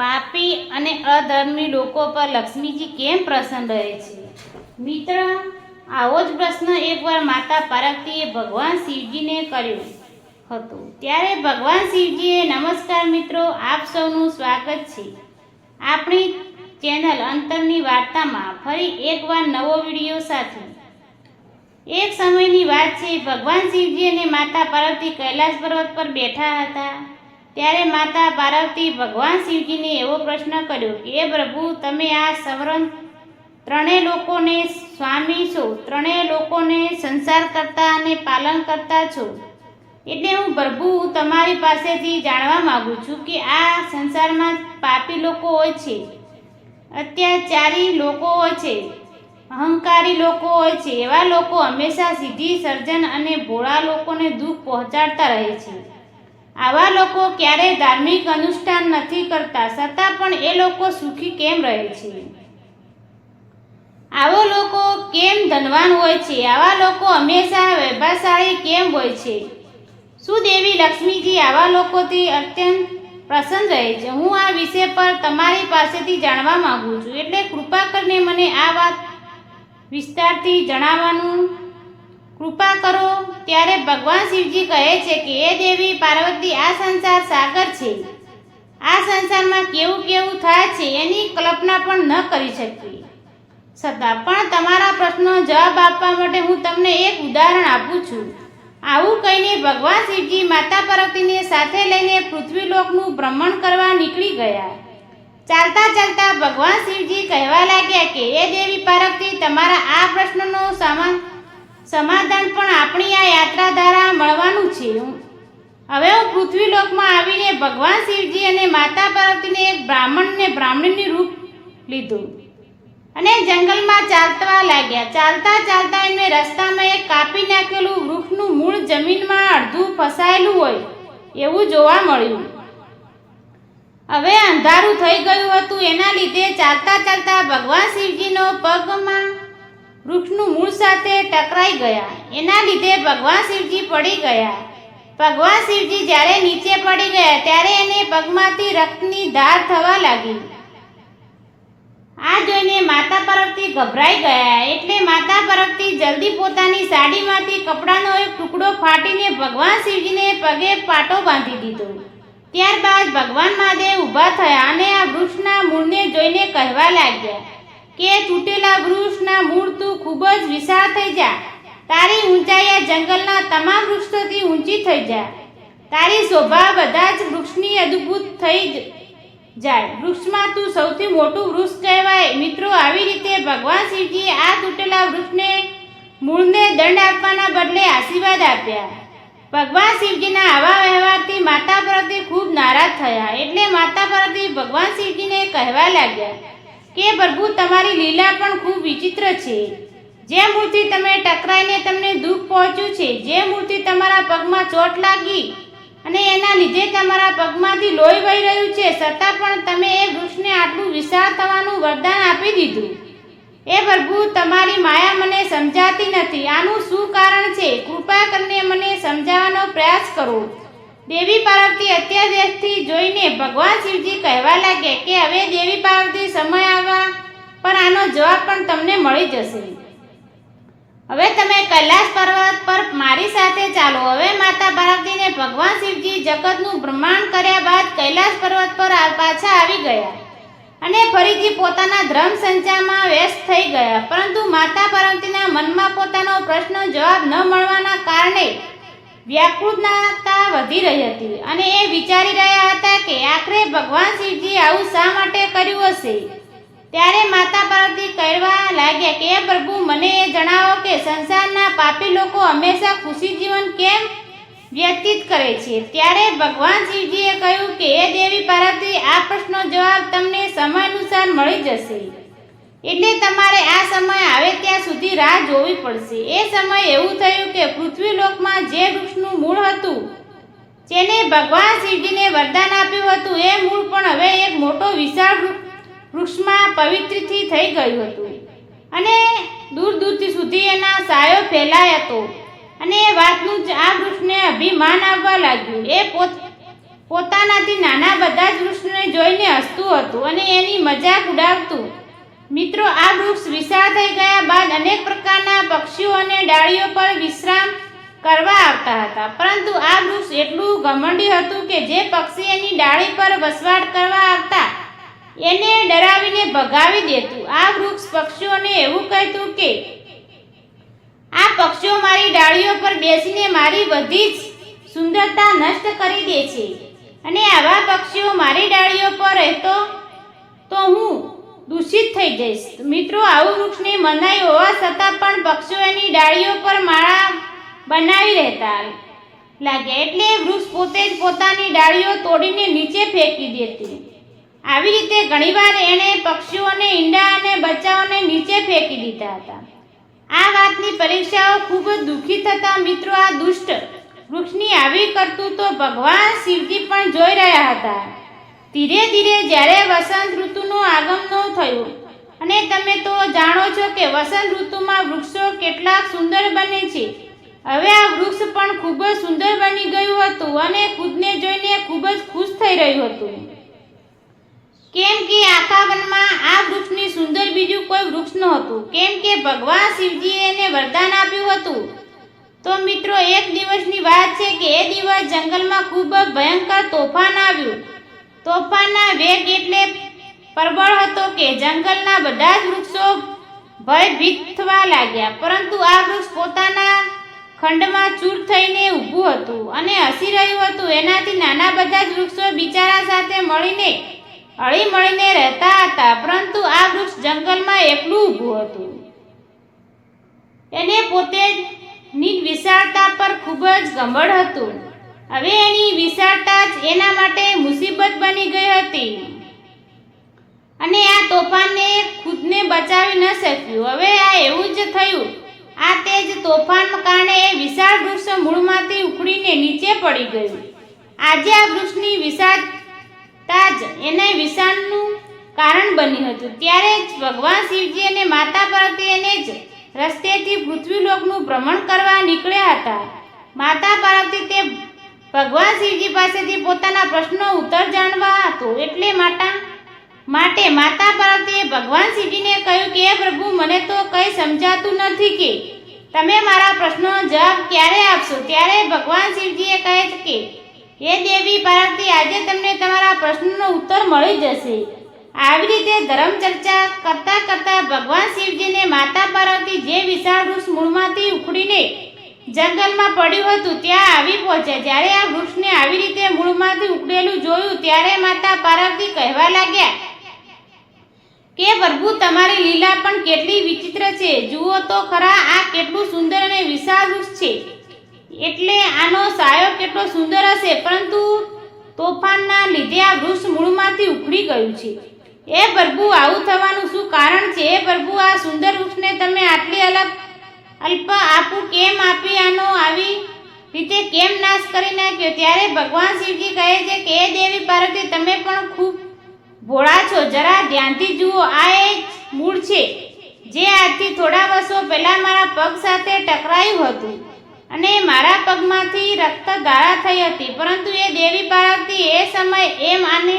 પાપી અને અધર્મી લોકો પર લક્ષ્મીજી કેમ પ્રસન્ન રહે છે? મિત્ર, આવો જ પ્રશ્ન એકવાર માતા પાર્વતીએ ભગવાન શિવજીને કર્યો હતો. ત્યારે ભગવાન શિવજીએ, નમસ્કાર મિત્રો, આપ સૌનું સ્વાગત છે. આપણી ચેનલ અંતરની વાર્તામાં ફરી એકવાર નવો વીડિયો સાથે. એક સમયની વાત છે, ભગવાન શિવજી અને માતા પાર્વતી કૈલાસ પર્વત પર બેઠા હતા. ત્યારે માતા પાર્વતી ભગવાન શિવજીને એવો પ્રશ્ન કર્યો કે એ પ્રભુ, તમે આ સવરણ ત્રણેય લોકોને સ્વામી છો. ત્રણેય લોકોને સંસાર કરતા અને પાલન કરતા છો. એટલે હું પ્રભુ તમારી પાસેથી જાણવા માગું છું કે આ સંસારમાં પાપી લોકો હોય છે, અત્યાચારી લોકો હોય છે, અહંકારી લોકો હોય છે, એવા લોકો હંમેશા સીધી સર્જન અને ભોળા લોકોને દુઃખ પહોંચાડતા રહે છે. આવા લોકો ક્યારેય ધાર્મિક અનુષ્ઠાન નથી કરતા, છતાં પણ એ લોકો સુખી કેમ રહે છે? આવો લોકો કેમ ધનવાન હોય છે? આવા લોકો હંમેશા વૈભાશાળી કેમ હોય છે? શું દેવી લક્ષ્મીજી આવા લોકોથી અત્યંત પ્રસન્ન રહે છે? હું આ વિષય પર તમારી પાસેથી જાણવા માગું છું. એટલે કૃપા કરીને મને આ વાત વિસ્તારથી જણાવવાનું કૃપા કરો. ત્યારે ભગવાન શિવજી કહે છે કે એ દેવી, પાર્વતી, આ સંસાર સાગર છે. આ સંસારમાં કેવું કેવું થાય છે એની કલ્પના પણ ન કરી શકીએ. છતાં પણ તમારા પ્રશ્નનો જવાબ આપવા માટે હું તમને એક ઉદાહરણ આપું છું. આવું કહીને ભગવાન શિવજી માતા પાર્વતીને સાથે લઈને પૃથ્વીલોકનું ભ્રમણ કરવા નીકળી ગયા. ચાલતા ચાલતા ભગવાન શિવજી કહેવા લાગ્યા કે એ દેવી પાર્વતી, તમારા આ પ્રશ્નનો સમા સમાધાન પણ આપણી આ યાત્રા દ્વારા મળવાનું છે. હવે હું પૃથ્વીલોકમાં આવીને ભગવાન શિવજી અને માતા પાર્વતીને એક બ્રાહ્મણને બ્રાહ્મણીની રૂપ લીધું. અને જંગલમાં ચાલતા લાગ્યા. ચાલતા ચાલતા એમને રસ્તામાં એક કાપી નાખેલું વૃક્ષનું મૂળ જમીનમાં અડધું ફસાયેલું હોય એવું જોવા મળ્યું. હવે અંધારું થઈ ગયું હતું. એના લીધે ચાલતા ચાલતા ભગવાન શિવજીનો પગમાં વૃક્ષનું મૂળ સાથે ટકરાઈ ગયા. એના લીધે ભગવાન શિવજી પડી ગયા. ભગવાન શિવજી જ્યારે નીચે પડી ગયા, ત્યારે એને પગમાંથી રક્તની ધાર થવા લાગી. આ જોઈને માતા પરબથી ગભરાઈ ગયા. એટલે માતા પરબથી જલ્દી પોતાની સાડીમાંથી કપડાનો એક ટુકડો ફાટીને ભગવાન શિવજીને પગે પાટો બાંધી દીધો. ત્યારબાદ ભગવાન મહાદેવ ઊભા થયા અને આ વૃક્ષના મૂળને જોઈને કહેવા લાગ્યા કે તૂટેલા વૃક્ષના મૂળ તું ખૂબ જ વિશાળ થઈ જા. તારી ઊંચાઈ જંગલના તમામ વૃક્ષોથી ઊંચી થઈ જા. તારી શોભા બધા જ વૃક્ષની અદ્ભુત થઈ જાય. વૃક્ષમાં તું સૌથી મોટું વૃક્ષ કહેવાય. મિત્રો, આવી રીતે ભગવાન શિવજીએ આ તૂટેલા વૃક્ષને મૂળને દંડ આપવાના બદલે આશીર્વાદ આપ્યા. ભગવાન શિવજીના આવા વ્યવહારથી માતા પાર્વતી ખૂબ નારાજ થયા. એટલે માતા પાર્વતી ભગવાન શિવજીને કહેવા લાગ્યા કે પ્રભુ, તમારી લીલા પણ ખૂબ વિચિત્ર છે. જે મૂર્તિ તમે ટકરાઈને તમને દુઃખ પહોંચ્યું છે, જે મૂર્તિ તમારા પગમાં ચોટ લાગી અને એના લીધે તમારા પગમાંથી લોહી વહી રહ્યું છે, છતાં પણ તમે એ વૃક્ષને આટલું વિશાળ થવાનું વરદાન આપી દીધું. એ પ્રભુ, તમારી માયા મને સમજાતી નથી. આનું શું કારણ છે? કૃપા કરીને મને સમજાવવાનો પ્રયાસ કરો. દેવી પાર્વતી અત્યાદેશથી જોઈને ભગવાન શિવજી કહેવા લાગ્યા કે હવે દેવી પાર્વતી સમય આવવા પર આનો જવાબ પણ તમને મળી જશે. હવે તમે કૈલાસ પર્વત પર મારી સાથે ચાલો. હવે માતા પાર્વતીને ભગવાન શિવજી જગતનું બ્રહ્માંડ કર્યા બાદ કૈલાસ પર્વત પર પાછા આવી ગયા અને ફરીથી પોતાના ધર્મ સંચારમાં વ્યસ્ત થઈ ગયા. પરંતુ માતા પાર્વતીના મનમાં પોતાનો પ્રશ્ન જવાબ ન મળવાના કારણે વ્યાકુળતા વધી રહી હતી અને એ વિચારી રહ્યા હતા કે આખરે ભગવાન શિવજી આવું શા માટે કર્યું હશે? ત્યારે માતા પાર્વતી કહેવા લાગ્યા કે પ્રભુ, મને એ જણાવો કે સંસારના પાપી લોકો હંમેશા ખુશી જીવન કેમ વ્યતીત કરે છે? ત્યારે ભગવાન શિવજીએ કહ્યું કે એ દેવી પાર્વતી, આ પ્રશ્નનો જવાબ તમને સમય અનુસાર મળી જશે. એટલે તમારે આ સમય આવે ત્યાં સુધી રાહ જોવી પડશે. એ સમય એવું થયું કે પૃથ્વીલોકમાં જે વૃક્ષનું મૂળ હતું, જેને ભગવાન શિવજીને વરદાન આપ્યું હતું, એ મૂળ પણ હવે એક મોટો વિશાળ વૃક્ષમાં પવિત્રથી થઈ ગયું હતું. અને દૂર દૂરથી સુધી એના સાયો ફેલાય હતો. અને એ વાતનું જ આ વૃક્ષને અભિમાન આવવા લાગ્યું. એ પોત, પોતાનાથી નાના બધા જ વૃક્ષને જોઈને હસતું હસતું હતું અને એની મજાક ઉડાવતું. મિત્રો, આ વૃક્ષ વિશાળ થઈ ગયા બાદ અનેક પ્રકારના પક્ષીઓ અને ડાળીઓ પર વિશ્રામ કરવા આવતા હતા. પરંતુ આ વૃક્ષ એટલું ઘમંડી હતું કે જે પક્ષી એની ડાળી પર વસવાટ કરવા આવતા એને ડરાવીને ભગાવી દેતું. આ વૃક્ષ પક્ષીઓને એવું કહેતું કે, આ પક્ષીઓ મારી ડાળીઓ પર બેસીને મારી બધી જ સુંદરતા નષ્ટ કરી દે છે અને આવા પક્ષીઓ મારી ડાળીઓ પર રહેતો તો હું દૂષિત થઈ જઈશ. મિત્રો, આવું વૃક્ષની મનાઈ હોવા છતાં પણ પક્ષીઓ એની ડાળીઓ પર માળા બનાવી રહેતા લાગે. એટલે વૃક્ષ પોતે જ પોતાની ડાળીઓ તોડીને નીચે ફેંકી દેતી. આવી રીતે ઘણીવાર એણે પક્ષીઓને ઈંડા અને બચ્ચાઓને નીચે ફેંકી દીધા હતા. આ વાતની પરીક્ષાઓ ખૂબ જ દુઃખી થતા મિત્રો, આ દુષ્ટ વૃક્ષની આવી કરતું તો ભગવાન શિવજી પણ જોઈ રહ્યા હતા. ધીરે ધીરે જ્યારે વસંત ઋતુનું આગમન થયું, અને તમે તો જાણો છો કે વસંત ઋતુમાં વૃક્ષો કેટલાક સુંદર બને છે. હવે આ વૃક્ષ પણ ખૂબ જ સુંદર બની ગયું હતું અને ખુદને જોઈને ખૂબ જ ખુશ થઈ રહ્યું હતું. કેમ કે આખા વનમાં આ વૃક્ષની સુંદર બીજું કોઈ વૃક્ષ નહોતું. કેમ કે ભગવાન શિવજીએ એને વરદાન આપ્યું હતું. તો મિત્રો, એક દિવસની વાત છે કે એ દિવસ જંગલમાં ખૂબ ભયંકર તોફાન આવ્યું. તોફાનના વેગ એટલે પ્રબળ હતો કે જંગલના બધા જ વૃક્ષો ભયભીત થવા લાગ્યા. પરંતુ આ વૃક્ષ પોતાના ખંડમાં ચૂર થઈને ઊભું હતું અને હસી રહ્યું હતું. એનાથી નાના બધા જ વૃક્ષો બિચારા સાથે મળીને, હળી મળીને રહેતા હતા. પરંતુ આ વૃક્ષ જંગલમાં એકલું ઊભું હતું. એને પોતે ની વિશાળતા પર ખૂબ જ ગંભળ હતું. હવે એની વિશાળતા જ એના માટે મુસીબત બની ગઈ હતી. અને આ તોફાનને ખુદને બચાવી ન શક્યું. હવે આ એવું જ થયું. આ તેજ તોફાન કારણે એ વિશાળ વૃક્ષ મૂળમાંથી ઉખડીને નીચે પડી ગયું. આજે આ વૃક્ષની વિશાળતા જ એને વિશાળનું કારણ બન્યું હતું. ત્યારે જ ભગવાન શિવજી અને માતા પાર્વતી એને જ રસ્તેથી પૃથ્વીલોકનું ભ્રમણ કરવા નીકળ્યા હતા. માતા પાર્વતી તે ભગવાન શિવજી પાસેથી પોતાના પ્રશ્નો ઉત્તર જાણવા હતો. એટલે માતા, માટે માતા પાર્વતીએ ભગવાન શિવજીને કહ્યું કે પ્રભુ, મને તો કંઈ સમજાતું નથી કે તમે મારા પ્રશ્નોનો જવાબ ક્યારે આપશો? ત્યારે ભગવાન શિવજીએ કહે છે કે, હે દેવી પાર્વતી આજે તમને તમારા પ્રશ્નનો ઉત્તર મળી જશે. આવી રીતે ધર્મ ચર્ચા કરતા કરતા ભગવાન શિવજીને માતા પાર્વતી જે વિશાળ વૃક્ષ મૂળમાંથી ઉખડીને જંગલમાં પડ્યું હતું, ત્યાં આવી પહોંચ્યા. જ્યારે આ વૃક્ષને આવી રીતે મૂળમાંથી ઉકળેલું જોયું, ત્યારે માતા પાર્વતી કહેવા લાગ્યા, કે પ્રભુ, તમારી લીલા પણ કેટલી વિચિત્ર છે. જુઓ તો ખરા, આ કેટલું સુંદર અને વિશાળ વૃક્ષ છે. એટલે આનો સાયો કેટલો સુંદર હશે. પરંતુ તોફાનના લીધે આ વૃક્ષ મૂળમાંથી ઉખડી ગયું છે. એ પ્રભુ, આવું થવાનું શું કારણ છે? એ પ્રભુ, આ સુંદર વૃક્ષને તમે આટલી અલગ અલ્પ આપું કેમ આપી આનો આવી રીતે કેમ નાશ કરી નાખ્યો? ત્યારે ભગવાન શિવજી કહે છે કે એ દેવી પાર્વતી, તમે પણ ખૂબ ભોળા છો. જરા ધ્યાનથી જુઓ, આ એ મૂળ છે જે આજથી થોડા વર્ષો પહેલા મારા પગ સાથે ટકરાયું હતું અને મારા પગમાંથી રક્ત ગાળા થઈ હતી. પરંતુ એ દેવી પાર્વતી એ સમય એમ આને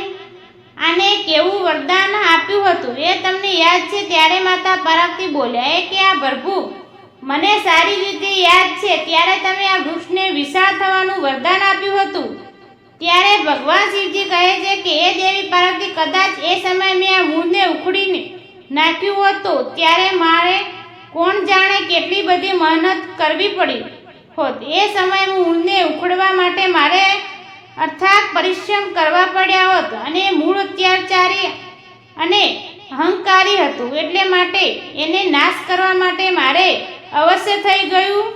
આને કેવું વરદાન આપ્યું હતું? એ તમને યાદ છે? ત્યારે માતા પાર્વતી બોલ્યા, એ કે આ પ્રભુ મને સારી રીતે યાદ છે, ત્યારે તમે આ વૃક્ષને વિશાળ થવાનું વરદાન આપ્યું હતું. ત્યારે ભગવાન શિવજી કહે છે કે એ દેવી પાર્વતી, કદાચ એ સમયે મેં આ મૂળને ઉખડીને નાખ્યું હતું ત્યારે મારે કોણ જાણે કેટલી બધી મહેનત કરવી પડી હોત. એ સમયે મૂળને ઉખડવા માટે મારે અર્થાત પરિશ્રમ કરવા પડ્યા હોત અને મૂળ અત્યાચારી અને અહંકારી હતું. એટલે માટે એને નાશ કરવા માટે મારે અવશ્ય થઈ ગયું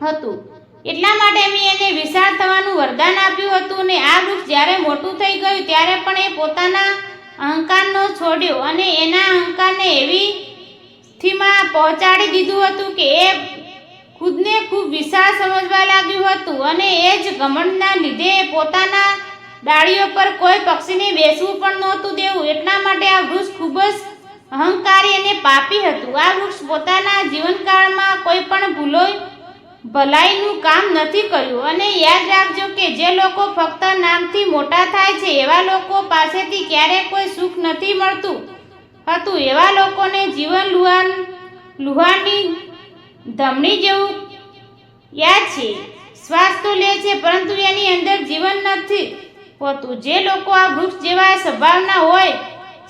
હતું. એટલા માટે મેં એને વિશાળ થવાનું વરદાન આપ્યું હતું અને આ વૃક્ષ જ્યારે મોટું થઈ ગયું ત્યારે પણ એ પોતાના અહંકારનો છોડ્યો અને એના અહંકારને એવી સ્થિતિમાં પહોંચાડી દીધું હતું કે એ ખુદને ખૂબ વિશાળ સમજવા લાગ્યું હતું અને એ જ ઘમંડના લીધે પોતાના ડાળીઓ પર કોઈ પક્ષીને બેસવું પણ નહોતું દેવું. એટલા માટે આ વૃક્ષ ખૂબ જ અહંકારી અને પાપી હતું. આ વૃક્ષ પોતાના જીવનકાળમાં કોઈ પણ ભૂલો, ભલાઈનું કામ નથી કર્યું. અને યાદ રાખજો કે જે લોકો ફક્ત નામથી મોટા થાય છે, એવા લોકો પાસેથી ક્યારેય કોઈ સુખ નથી મળતું હતું. એવા લોકોને જીવન લુહાન લુહારની ધમણી જેવું યાદ છે. શ્વાસ તો લે છે, પરંતુ એની અંદર જીવન નથી હોતું. જે લોકો આ વૃક્ષ જેવા સ્વભાવના હોય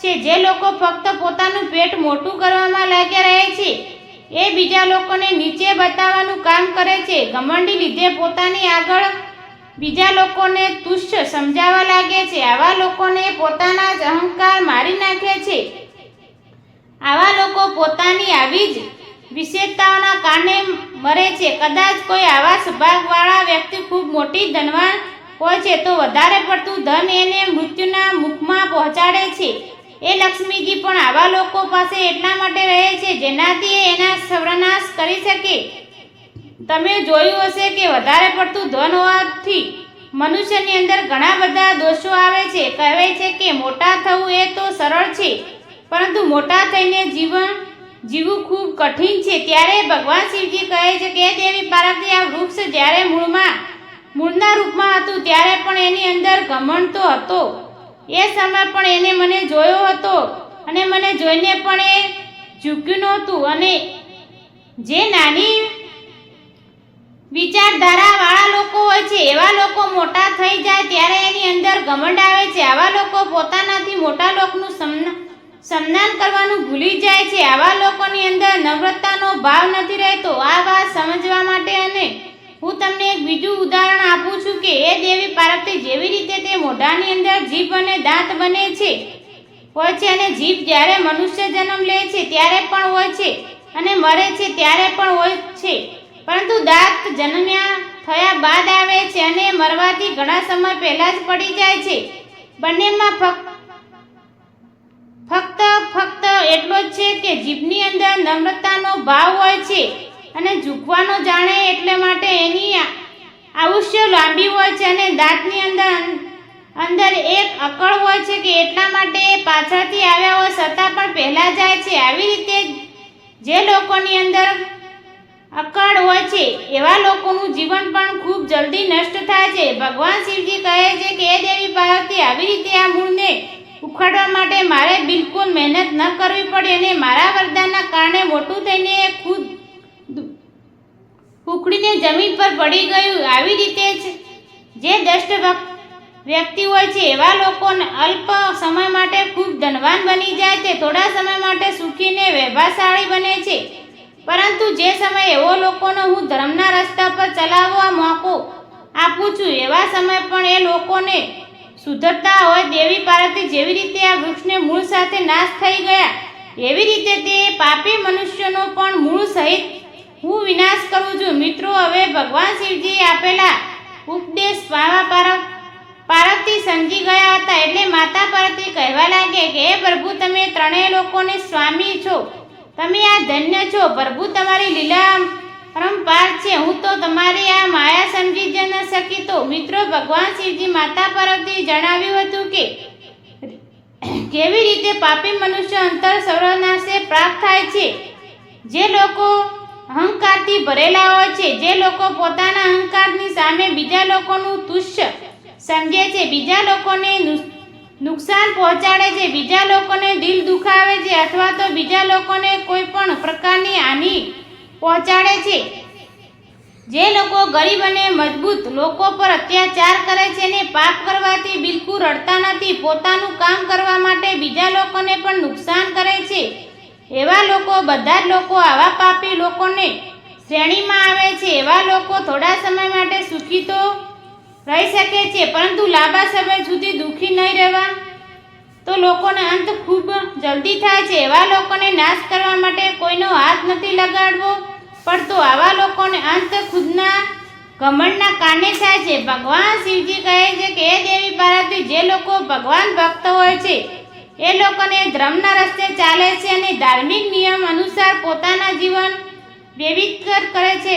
છે. જે લોકો ફક્ત પોતાનું પેટ મોટું કરવામાં લાગ્યા રહે છે, એ બીજા લોકોને નીચે બતાવવાનું કામ કરે છે. ઘમંડી લીધે પોતાની આગળ બીજા લોકોને તુચ્છ સમજાવવા લાગે છે. આવા લોકોને પોતાના જ અહંકાર મારી નાખે છે. આવા લોકો પોતાની આવી જ વિશેષતાઓના કારણે મરે છે. કદાચ કોઈ આવા સ્વભાગવાળા વ્યક્તિ ખૂબ મોટી ધનવાન હોય છે, તો વધારે પડતું ધન એને મૃત્યુના મુખમાં પહોંચાડે છે. એ લક્ષ્મીજી પણ આવા લોકો પાસે એટલા માટે રહે છે જેનાથી એના સર્વનાશ કરી શકે. તમે જોયું હશે કે વધારે પડતું ધન હોવાથી મનુષ્યની અંદર ઘણા બધા દોષો આવે છે. કહેવાય છે કે મોટા થવું એ તો સરળ છે, પરંતુ મોટા થઈને જીવન જીવવું ખૂબ કઠિન છે. ત્યારે ભગવાન શિવજી કહે છે કે "હે દેવી, પાર્વતી, આ વૃક્ષ જ્યારે મૂળમાં મૂળના રૂપમાં હતું, ત્યારે પણ એની અંદર ઘમંડ તો હતો. એ સમય પણ એને મને જોયો હતો અને મને જોઈને પણ એ ઝૂક્યું નહોતું અને જે નાની વિચારધારા વાળા લોકો હોય છે, એવા લોકો મોટા થઈ જાય ત્યારે એની અંદર ઘમંડ આવે છે. આવા લોકો પોતાનાથી મોટા લોકોનું સમના, સન્માન કરવાનું ભૂલી જાય છે. આવા લોકોની અંદર નમ્રતાનો ભાવ નથી રહેતો. આ વાત સમજવા માટે અને હું તમને એક બીજું ઉદાહરણ આપું છું કે એ દેવી પાર્વતી જેવી રીતે મોઢાની અંદર જીભ અને દાંત બને છે. હોય છે અને જીભ જ્યારે મનુષ્ય જન્મ લે છે ત્યારે પણ હોય છે અને મરે છે ત્યારે પણ હોય છે. પરંતુ દાંત જન્મ્યા થયા બાદ આવે છે અને મરવાથી ઘણા સમય પહેલા જ પડી જાય છે. બંનેમાં ફક્ત ફક્ત ફક્ત એટલો જ છે કે જીભની અંદર નમ્રતાનો ભાવ હોય છે અને ઝૂકવાનો જાણે એટલે માટે એની આયુષ્ય લાંબી હોય છે અને દાંતની અંદર અંદર એક અકળ હોય છે કે એટલા માટે પાછળથી આવ્યા હોય છતાં પણ પહેલાં જાય છે. આવી રીતે જે લોકોની અંદર અકળ હોય છે, એવા લોકોનું જીવન પણ ખૂબ જલ્દી નષ્ટ થાય છે. ભગવાન શિવજી કહે છે કે એ દેવી પાર્વતી, આવી રીતે આ મૂળને ઉખાડવા માટે મારે બિલકુલ મહેનત ન કરવી પડી અને મારા વરદાનના કારણે મોટું થઈને ખુદ ઉખડીને જમીન પર પડી ગયું. આવી રીતે જ જે દષ્ટ ભક્ત વ્યક્તિ હોય છે, એવા લોકોને અલ્પ સમય માટે ખૂબ ધનવાન બની જાય છે, થોડા સમય માટે સુખીને વૈભાશાળી બને છે. પરંતુ જે સમય એવો લોકોનો હું ધર્મના રસ્તા પર ચલાવવા મોકો, આપું છું, એવા સમય પણ એ લોકોને સુધરતા હોય દેવી પાર્વતી જેવી રીતે આ વૃક્ષને મૂળ સાથે નાશ થઈ ગયા, એવી રીતે તે પાપી મનુષ્યનો પણ મૂળ સહિત હું વિનાશ કરું છું. મિત્રો, હવે ભગવાન શિવજીએ આપેલા એટલે માતા પાર્વતી કહેવા લાગે કે, હે પ્રભુ, તમે ત્રણેય લોકોને સ્વામી છો. તમે આ ધન્ય છો. પ્રભુ, તમારી લીલા પરંપાર છે. હું તો તમારી આ માયા સમજી જ ન શકી તો. મિત્રો, ભગવાન શિવજી માતા પાર્વતી જણાવ્યું હતું કે, કેવી રીતે પાપી મનુષ્ય અંતર સર્વનાશે પ્રાપ્ત થાય છે? જે લોકો અહંકારથી ભરેલા હોય છે, જે લોકો પોતાના અહંકારની સામે બીજા લોકોનું તુચ્છ સમજે છે, બીજા લોકોને નુકસાન પહોંચાડે છે, બીજા લોકોને દિલ દુખાવે છે અથવા તો બીજા લોકોને કોઈ પણ પ્રકારની હાનિ પહોંચાડે છે. જે લોકો ગરીબ અને મજબૂત લોકો પર અત્યાચાર કરે છે ને પાપ કરવાથી બિલકુલ રડતા નથી, પોતાનું કામ કરવા માટે બીજા લોકોને પણ નુકસાન કરે છે. એવા લોકો બધા જ લોકો આવા પાપી લોકોને શ્રેણીમાં આવે છે. એવા લોકો થોડા સમય માટે સુખી તો રહી શકે છે, પરંતુ લાંબા સમય સુધી દુઃખી નહીં રહેવા તો લોકોને અંત ખૂબ જલ્દી થાય છે. એવા લોકોને નાશ કરવા માટે કોઈનો હાથ નથી લગાડવો પડતો. આવા લોકોને અંત ખુદના ઘમંડના કારણે થાય છે. ભગવાન શિવજી કહે છે કે એ દેવી પાર્વતી, જે લોકો ભગવાન ભક્ત હોય છે, એ લોકોને ધર્મના રસ્તે ચાલે છે અને ધાર્મિક નિયમ અનુસાર પોતાના જીવન વૈવિધ્ય કરે છે.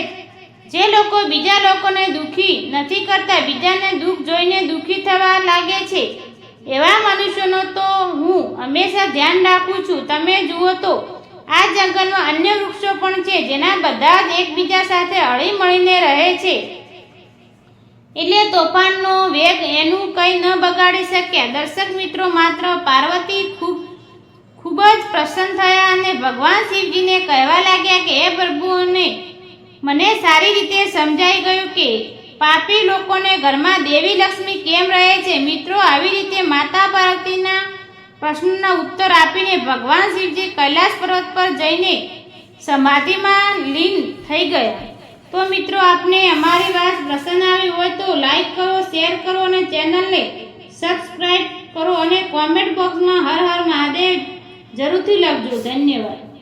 જે લોકો બીજા લોકોને દુખી નથી કરતા, બીજાને દુઃખ જોઈને દુખી થવા લાગે છે, એવા મનુષ્યનો તો હું હંમેશા ધ્યાન રાખું છું. તમે જુઓ તો, આ જંગલમાં અન્ય વૃક્ષો પણ છે, જેના બધા જ એકબીજા સાથે હળીમળીને રહે છે. એટલે તોફાનનો વેગ એનું કંઈ ન બગાડી શક્યા. દર્શક મિત્રો, માત્ર પાર્વતી ખૂબ ખૂબ જ પ્રસન્ન થયા અને ભગવાન શિવજીને કહેવા લાગ્યા કે, હે પ્રભુને મને સારી રીતે સમજાઈ ગયું કે પાપી લોકોને ઘરમાં દેવી લક્ષ્મી કેમ રહે છે? મિત્રો, આવી રીતે માતા પાર્વતીના પ્રશ્નના ઉત્તર આપીને ભગવાન શિવજી કૈલાસ પર્વત પર જઈને સમાધિમાં લીન થઈ ગયા. તો મિત્રો, આપને અમારી વાત પસંદ આવી હોય તો લાઈક કરો, શેર કરો અને ચેનલને સબસ્ક્રાઈબ કરો અને કોમેન્ટ બોક્સમાં હર હર મહાદેવ જરૂરથી લખજો. ધન્યવાદ.